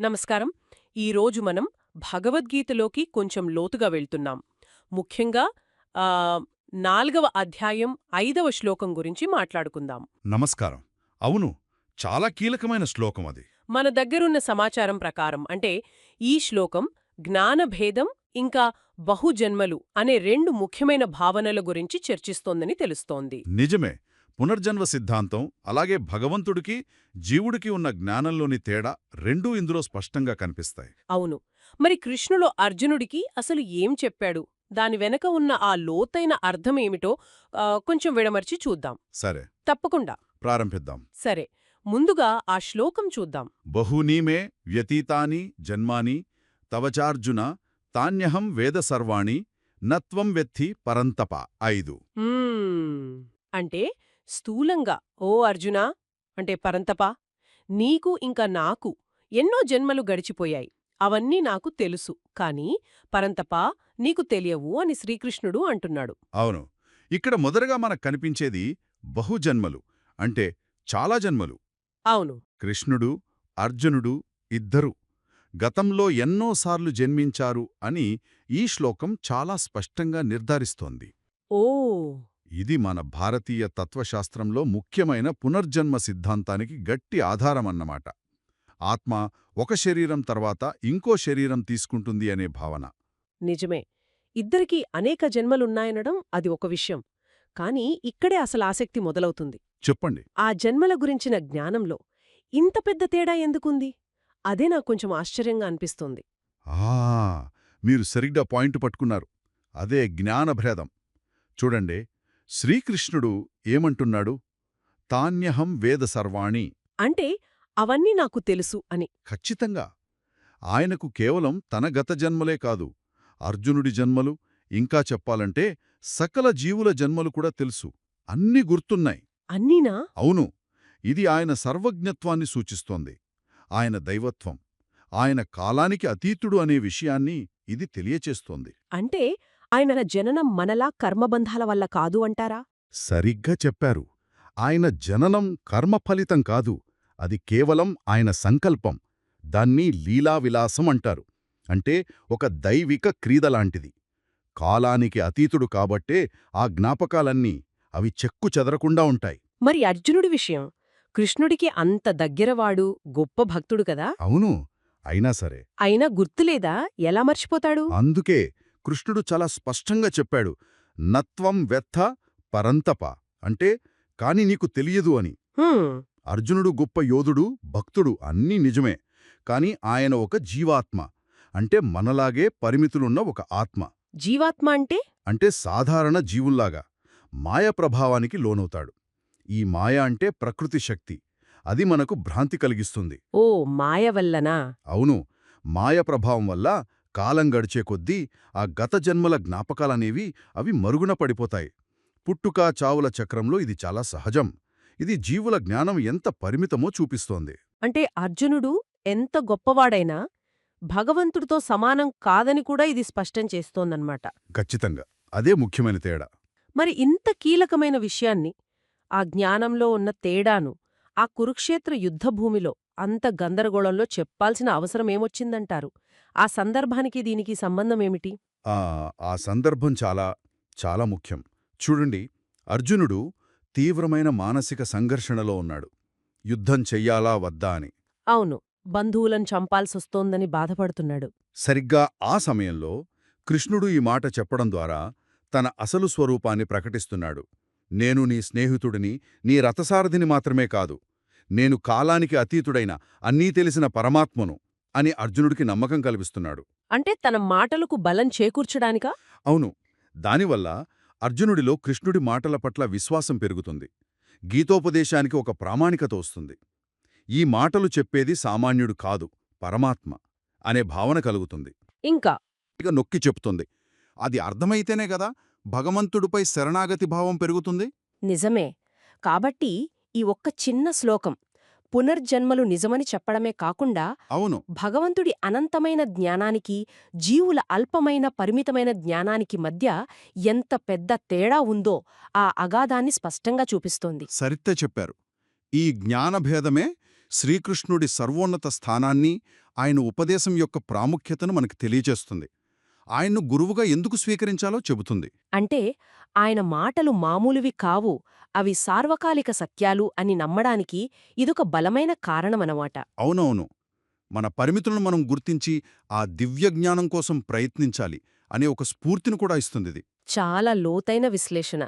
నమస్కారం. ఈరోజు మనం భగవద్గీతలోకి కొంచెం లోతుగా వెళ్తున్నాం. ముఖ్యంగా నాల్గవ అధ్యాయం ఐదవ శ్లోకం గురించి మాట్లాడుకుందాం. నమస్కారం. అవును చాలా కీలకమైన శ్లోకం అది. మన దగ్గరున్న సమాచారం ప్రకారం అంటే ఈ శ్లోకం జ్ఞానభేదం ఇంకా బహుజన్మలు అనే రెండు ముఖ్యమైన భావనల గురించి చర్చిస్తోందని తెలుస్తోంది. నిజమే. పునర్జన్మ సిద్ధాంతం అలాగే భగవంతుడికి జీవుడికి ఉన్న జ్ఞానంలోని తేడా రెండూ ఇందులో స్పష్టంగా కనిపిస్తాయి. అవును. మరి కృష్ణులో అర్జునుడికి అసలు ఏం చెప్పాడు? దాని వెనక ఉన్న ఆ లోతైన అర్థమేమిటో కొంచెం విడమర్చి చూద్దాం. సరే. తప్పకుండా. ప్రారంభిద్దాం. సరే. ముందుగా ఆ శ్లోకం చూద్దాం. బహూనీ మే వ్యతీతాని జన్మాని తవచార్జున తాన్యహం వేద సర్వాణి నత్వం వెత్తి పరంతప ఐదు. అంటే స్థూలంగా ఓ అర్జునా? అంటే పరంతపా నీకు ఇంకా నాకు ఎన్నో జన్మలు గడిచిపోయాయి. అవన్నీ నాకు తెలుసు. కాని పరంతపా నీకు తెలియవు అని శ్రీకృష్ణుడు అంటున్నాడు. అవును. ఇక్కడ మొదటగా మనకు కనిపించేది బహుజన్మలు అంటే చాలా జన్మలు. అవును. కృష్ణుడు అర్జునుడు ఇద్దరు గతంలో ఎన్నోసార్లు జన్మించారు అని ఈ శ్లోకం చాలా స్పష్టంగా నిర్ధారిస్తోంది. ఓ! ఇది మన భారతీయ తత్వశాస్త్రంలో ముఖ్యమైన పునర్జన్మ సిద్ధాంతానికి గట్టి ఆధారమన్నమాట. ఆత్మ ఒక శరీరం తర్వాత ఇంకో శరీరం తీసుకుంటుంది అనే భావన. నిజమే. ఇద్దరికీ అనేక జన్మలున్నాయనడం అది ఒక విషయం. కాని ఇక్కడే అసలు ఆసక్తి మొదలవుతుంది. చెప్పండి. ఆ జన్మల గురించిన జ్ఞానంలో ఇంత పెద్ద తేడా ఎందుకుంది? అదే నాకు కొంచెం ఆశ్చర్యంగా అనిపిస్తోంది. ఆ! మీరు సరిగ్గా పాయింట్ పట్టుకున్నారు. అదే జ్ఞానభేదం. చూడండి శ్రీకృష్ణుడు ఏమంటున్నాడు? తాన్యహం వేద సర్వాణి. అంటే అవన్నీ నాకు తెలుసు అని. ఖచ్చితంగా. ఆయనకు కేవలం తన గత జన్మలే కాదు అర్జునుడి జన్మలు ఇంకా చెప్పాలంటే సకల జీవుల జన్మలు కూడా తెలుసు. అన్నీ గుర్తున్నాయి. అన్నీనా? అవును. ఇది ఆయన సర్వజ్ఞత్వాన్ని సూచిస్తోంది. ఆయన దైవత్వం ఆయన కాలానికి అతీతుడు అనే విషయాన్ని ఇది తెలియచేస్తోంది. అంటే ఆయన జననం మనలా కర్మబంధాల వల్ల కాదు అంటారా? సరిగ్గా చెప్పారు. ఆయన జననం కర్మఫలితం కాదు. అది కేవలం ఆయన సంకల్పం. దాన్ని లీలావిలాసం అంటారు. అంటే ఒక దైవిక క్రీదలాంటిది కాలానికి అతీతుడు కాబట్టే ఆ జ్ఞాపకాలన్నీ అవి చెక్కు చెదరకుండా ఉంటాయి. మరి అర్జునుడి విషయం? కృష్ణుడికి అంత దగ్గరవాడు గొప్ప భక్తుడు కదా? అవును. అయినా సరే. అయినా గుర్తులేదా? ఎలా మర్చిపోతాడు? అందుకే కృష్ణుడు చాలా స్పష్టంగా చెప్పాడు నత్వం వెత్థ పరంతప. అంటే కాని నీకు తెలియదు అని. అర్జునుడు గొప్ప యోధుడు భక్తుడు అన్నీ నిజమే కాని ఆయన ఒక జీవాత్మ అంటే మనలాగే పరిమితులున్న ఒక ఆత్మ. జీవాత్మ అంటే? అంటే సాధారణ జీవుల్లాగా మాయ ప్రభావానికి లోనవుతాడు. ఈ మాయ అంటే ప్రకృతి శక్తి అది మనకు భ్రాంతి కలిగిస్తుంది. ఓ మాయ వల్లనా? అవును మాయ ప్రభావం వల్ల కాలం గడిచే కొద్దీ ఆ గత జన్మల జ్ఞాపకాలనేవి అవి మరుగున పడిపోతాయి. పుట్టుక చావుల చక్రంలో ఇది చాలా సహజం. ఇది జీవుల జ్ఞానం ఎంత పరిమితమో చూపిస్తోంది. అంటే అర్జునుడు ఎంత గొప్పవాడైనా భగవంతుడితో సమానం కాదని కూడా ఇది స్పష్టం చేస్తోందన్నమాట. ఖచ్చితంగా. అదే ముఖ్యమైన తేడా. మరి ఇంత కీలకమైన విషయాన్ని ఆ జ్ఞానంలో ఉన్న తేడాను ఆ కురుక్షేత్ర యుద్ధభూమిలో అంత గందరగోళంలో చెప్పాల్సిన అవసరమేమొచ్చిందంటారు ఆ సందర్భానికి దీనికి సంబంధమేమిటి? ఆ ఆ సందర్భం చాలా చాలా ముఖ్యం. చూడండి అర్జునుడు తీవ్రమైన మానసిక సంఘర్షణలో ఉన్నాడు. యుద్ధం చెయ్యాలా వద్దా అని. అవును బంధువులను చంపాల్సొస్తోందని బాధపడుతున్నాడు. సరిగ్గా ఆ సమయంలో కృష్ణుడు ఈ మాట చెప్పడం ద్వారా తన అసలు స్వరూపాన్ని ప్రకటిస్తున్నాడు. నేను నీ స్నేహితుడిని నీ రథసారథిని మాత్రమే కాదు నేను కాలానికి అతీతుడైన అన్నీ తెలిసిన పరమాత్మను అని అర్జునుడికి నమ్మకం కల్పిస్తున్నాడు అంటే తన మాటలకు బలం చేకూర్చడానికా? అవును. దానివల్ల అర్జునుడిలో కృష్ణుడి మాటల పట్ల విశ్వాసం పెరుగుతుంది. గీతోపదేశానికి ఒక ప్రామాణికత వస్తుంది. ఈ మాటలు చెప్పేది సామాన్యుడు కాదు పరమాత్మ అనే భావన కలుగుతుంది. ఇంకా? ఇక నొక్కి చెప్తుంది. అది అర్థమైతేనే కదా భగవంతుడిపై శరణాగతి భావం పెరుగుతుంది? నిజమే. కాబట్టి ఈ ఒక్క చిన్న శ్లోకం పునర్జన్మలు నిజమని చెప్పడమే కాకుండా అవును. భగవంతుడి అనంతమైన జ్ఞానానికి జీవుల అల్పమైన పరిమితమైన జ్ఞానానికి మధ్య ఎంత పెద్ద తేడా ఉందో ఆ అగాధాన్ని స్పష్టంగా చూపిస్తోంది. సరిత్తే చెప్పారు. ఈ జ్ఞానభేదమే శ్రీకృష్ణుడి సర్వోన్నత స్థానాన్ని ఆయన ఉపదేశం యొక్క ప్రాముఖ్యతను మనకు తెలియజేస్తుంది. ఆయన్ను గురువుగా ఎందుకు స్వీకరించాలో చెబుతుంది. అంటే ఆయన మాటలు మామూలువి కావు అవి సార్వకాలిక సత్యాలు అని నమ్మడానికి ఇదొక బలమైన కారణమనమాట. అవునవును. మన పరిమితులను మనం గుర్తించి ఆ దివ్య జ్ఞానం కోసం ప్రయత్నించాలి అనే ఒక స్ఫూర్తిని కూడా ఇస్తుందిది. చాలా లోతైన విశ్లేషణ.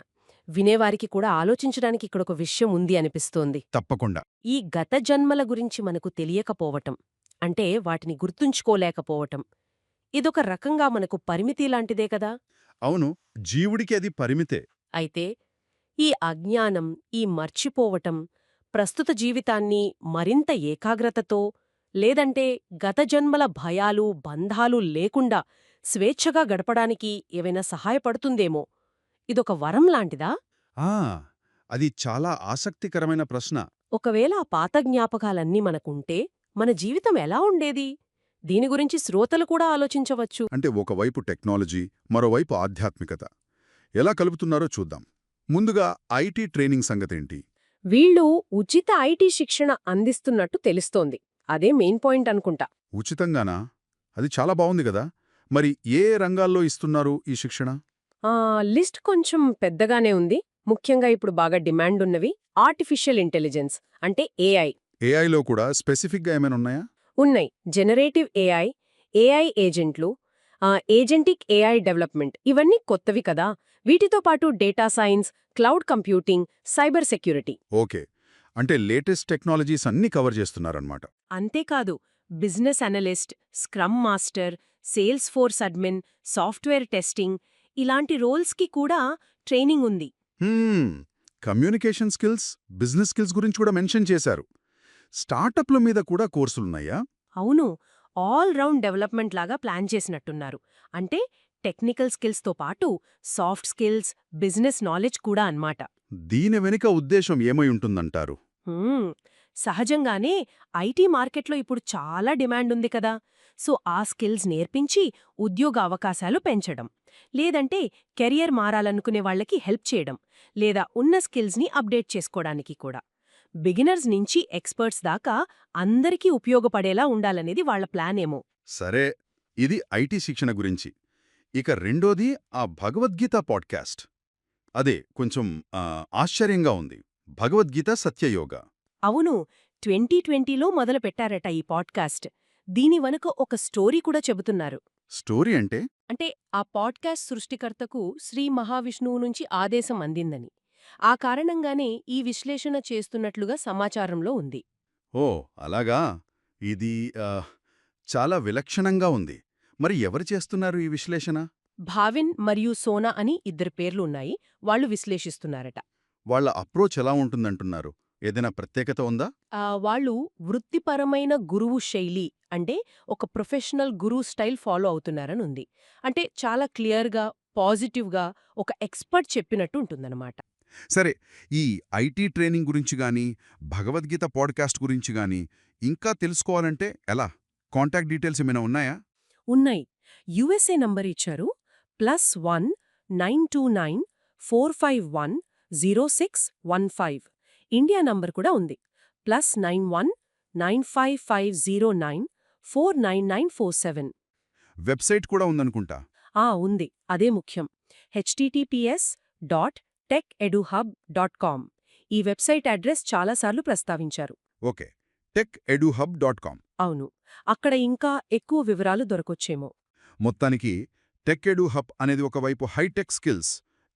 వినేవారికి కూడా ఆలోచించడానికి ఇక్కడొక విషయం ఉంది అనిపిస్తోంది. తప్పకుండా. ఈ గత జన్మల గురించి మనకు తెలియకపోవటం అంటే వాటిని గుర్తుంచుకోలేకపోవటం ఇదొక రకంగా మనకు పరిమితి లాంటిదే కదా? అవును. జీవుడికి అది పరిమితే. అయితే ఈ అజ్ఞానం ఈ మర్చిపోవటం ప్రస్తుత జీవితాన్ని మరింత ఏకాగ్రతతో లేదంటే గత జన్మల భయాలు బంధాలు లేకుండా స్వేచ్ఛగా గడపడానికి ఏవైనా సహాయపడుతుందేమో. ఇదొక వరం లాంటిదా? ఆ! అది చాలా ఆసక్తికరమైన ప్రశ్న. ఒకవేళ ఆ పాత జ్ఞాపకాలన్నీ మనకుంటే మన జీవితం ఎలా ఉండేది? దీని గురించి శ్రోతలు కూడా ఆలోచించవచ్చు. అంటే ఒకవైపు టెక్నాలజీ మరోవైపు ఆధ్యాత్మికత. ఎలా కలుపుతున్నారో చూద్దాం. ముందుగా ఐటీ ట్రైనింగ్ సంగతేంటి? వీళ్ళు ఉచిత ఐటీ శిక్షణ అందిస్తున్నట్టు తెలుస్తోంది. అదే మెయిన్ పాయింట్ అనుకుంటా. ఉచితంగానా? అది చాలా బావుంది కదా. మరి ఏ రంగాల్లో ఇస్తున్నారు ఈ శిక్షణ? ఆ లిస్ట్ కొంచెం పెద్దగానే ఉంది. ముఖ్యంగా ఇప్పుడు బాగా డిమాండ్ ఉన్నవి ఆర్టిఫిషియల్ ఇంటెలిజెన్స్ అంటే ఏఐ. ఏఐలో కూడా స్పెసిఫిక్గా ఏమైనా ఉన్నాయా? ఉన్నాయి. జనరేటివ్ ఏఐ ఏఐ ఏజెంట్లు ఏజెంటిక్ ఏఐ డెవలప్మెంట్ ఇవన్నీ కొత్తవి కదా. వీటితో పాటు data science cloud computing cyber security. Okay. అంటే లేటెస్ట్ టెక్నాలజీస్ అన్నీ కవర్ చేస్తున్నారన్నమాట. అంతేకాదు business analyst scrum master sales force admin software testing ఇలాంటి రోల్స్కి కూడా ట్రైనింగ్ ఉంది. హ్మ్, కమ్యూనికేషన్ స్కిల్స్ బిజినెస్ స్కిల్స్ గురించి కూడా మెన్షన్ చేశారు. స్టార్టప్ల మీద కూడా కోర్సులున్నాయా? అవును. ఆల్ రౌండ్ డెవలప్మెంట్ లాగా ప్లాన్ చేసినట్టున్నారు. అంటే టెక్నికల్ స్కిల్స్తో పాటు సాఫ్ట్ స్కిల్స్ బిజినెస్ నాలెడ్జ్ కూడా అన్నమాట. దీని వెనుక ఉద్దేశం ఏమై ఉంటుందంటారు? హ్మ్, సహజంగానే ఐటీ మార్కెట్లో ఇప్పుడు చాలా డిమాండ్ ఉంది కదా. సో ఆ స్కిల్స్ నేర్పించి ఉద్యోగ అవకాశాలు పెంచడం. లేదంటే కెరియర్ మారాలనుకునే వాళ్ళకి హెల్ప్ చేయడం. లేదా ఉన్న స్కిల్స్ని అప్డేట్ చేసుకోవడానికి కూడా. బిగినర్స్ నుంచి ఎక్స్పర్ట్స్ దాకా అందరికీ ఉపయోగపడేలా ఉండాలనేది వాళ్ళ ప్లాన్ ఏమో సరే ఇది ఐటీ శిక్షణ గురించి. ఇక రెండోది ఆ భగవద్గీత పాడ్కాస్ట్. అదే కొంచెం ఆశ్చర్యంగా ఉంది. భగవద్గీత సత్యయోగ. అవును ట్వంటీ ట్వంటీలో మొదలు పెట్టారట ఈ పాడ్కాస్ట్. దీని వెనుక ఒక స్టోరీ కూడా చెబుతున్నారు. స్టోరీ అంటే? అంటే ఆ పాడ్కాస్ట్ సృష్టికర్తకు శ్రీ మహావిష్ణువు నుంచి ఆదేశం అందిందని. ఆ కారణంగానే ఈ విశ్లేషణ చేస్తున్నట్లుగా సమాచారంలో ఉంది. ఓ అలాగా? ఇది చాలా విలక్షణంగా ఉంది. మరి ఎవరు చేస్తున్నారు ఈ విశ్లేషణ? భావిన్ మరియు సోనా అని ఇద్దరు పేర్లు ఉన్నాయి. వాళ్ళు విశ్లేషిస్తున్నారట. వాళ్ళ అప్రోచ్ ఎలా ఉంటుందంటున్నారు? ఏదైనా ప్రత్యేకత ఉందా? వాళ్ళు వృత్తిపరమైన గురువు శైలి అంటే ఒక ప్రొఫెషనల్ గురువు స్టైల్ ఫాలో అవుతున్నారని ఉంది. అంటే చాలా క్లియర్గా పాజిటివ్గా ఒక ఎక్స్పర్ట్ చెప్పినట్టు ఉంటుందన్నమాట. సరే ఈ ఐటీ ట్రైనింగ్ గురించి గాని భగవద్గీత పాడ్కాస్ట్ గురించి గాని ఇంకా తెలుసుకోవాలంటే ఎలా? కాంటాక్ట్ డీటెయిల్స్ ఏమైనా ఉన్నాయా? ఉన్నాయి. యుఎస్ఏ నంబర్ ఇచ్చారు. Plus one nine two nine four five one zero six one five. India number కూడా ఉంది. Plus nine one nine five five zero nine four nine nine four seven. Website కూడా ఉందనుకుంటా? ఆ ఉంది. అదే ముఖ్యం. HTTPS dot tech eduhub dot com ఈ website address చాలాసార్లు ప్రస్తావించారు. Okay. Tech eduhub dot com అవును. అక్కడ ఇంకా ఎక్కువ వివరాలు దొరకొచ్చేమో. మొత్తానికి టెక్ ఎడు హబ్ అనేది ఒకవైపు hi-tech skills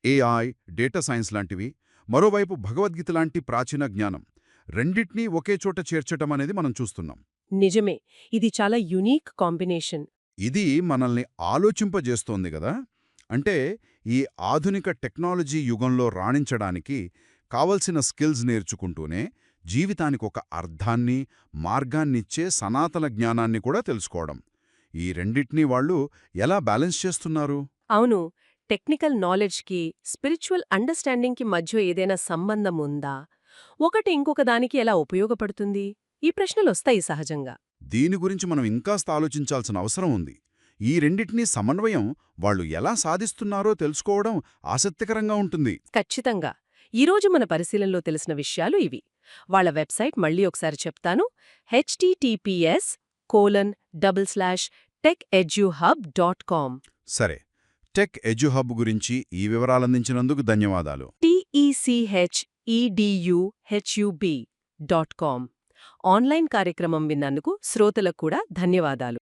AI data science లాంటివి మరోవైపు భగవద్గీత లాంటి ప్రాచీన జ్ఞానం. రెండిట్నీ ఒకే చోట చేర్చటం అనేది మనం చూస్తున్నాం. నిజమే. ఇది చాలా యునీక్ కాంబినేషన్. ఇది మనల్ని ఆలోచింపజేస్తోంది గదా. అంటే ఈ ఆధునిక టెక్నాలజీ యుగంలో రాణించడానికి కావలసిన స్కిల్స్ నేర్చుకుంటూనే జీవితానికి ఒక అర్థాన్ని మార్గాన్నిచ్చే సనాతన జ్ఞానాన్ని కూడా తెలుసుకోవడం. ఈ రెండిట్నీ వాళ్ళు ఎలా బ్యాలెన్స్ చేస్తున్నారు? అవును. టెక్నికల్ నాలెడ్జ్కి స్పిరిచువల్ అండర్స్టాండింగ్కి మధ్య ఏదైనా సంబంధం ఉందా? ఒకటి ఇంకొక దానికి ఎలా ఉపయోగపడుతుంది? ఈ ప్రశ్నలొస్తాయి సహజంగా. దీని గురించి మనం ఇంకాస్త ఆలోచించాల్సిన అవసరం ఉంది. ఈ రెండిటినీ సమన్వయం వాళ్ళు ఎలా సాధిస్తున్నారో తెలుసుకోవడం ఆసక్తికరంగా ఉంటుంది. ఖచ్చితంగా. ఈరోజు మన పరిశీలనలో తెలిసిన విషయాలు ఇవి. వాళ్ళ వెబ్సైట్ మళ్ళీ ఒకసారి చెప్తాను. HTTPS colon double slash tech eduhub dot com. సరే. టెక్ ఎడ్యుహబ్ గురించి ఈ వివరాలందించినందుకు ధన్యవాదాలు. టిఈసిహెచ్ఈడియుహెచ్యుబి డాట్ కామ్. ఆన్లైన్ కార్యక్రమం విన్నందుకు శ్రోతలకు కూడా ధన్యవాదాలు.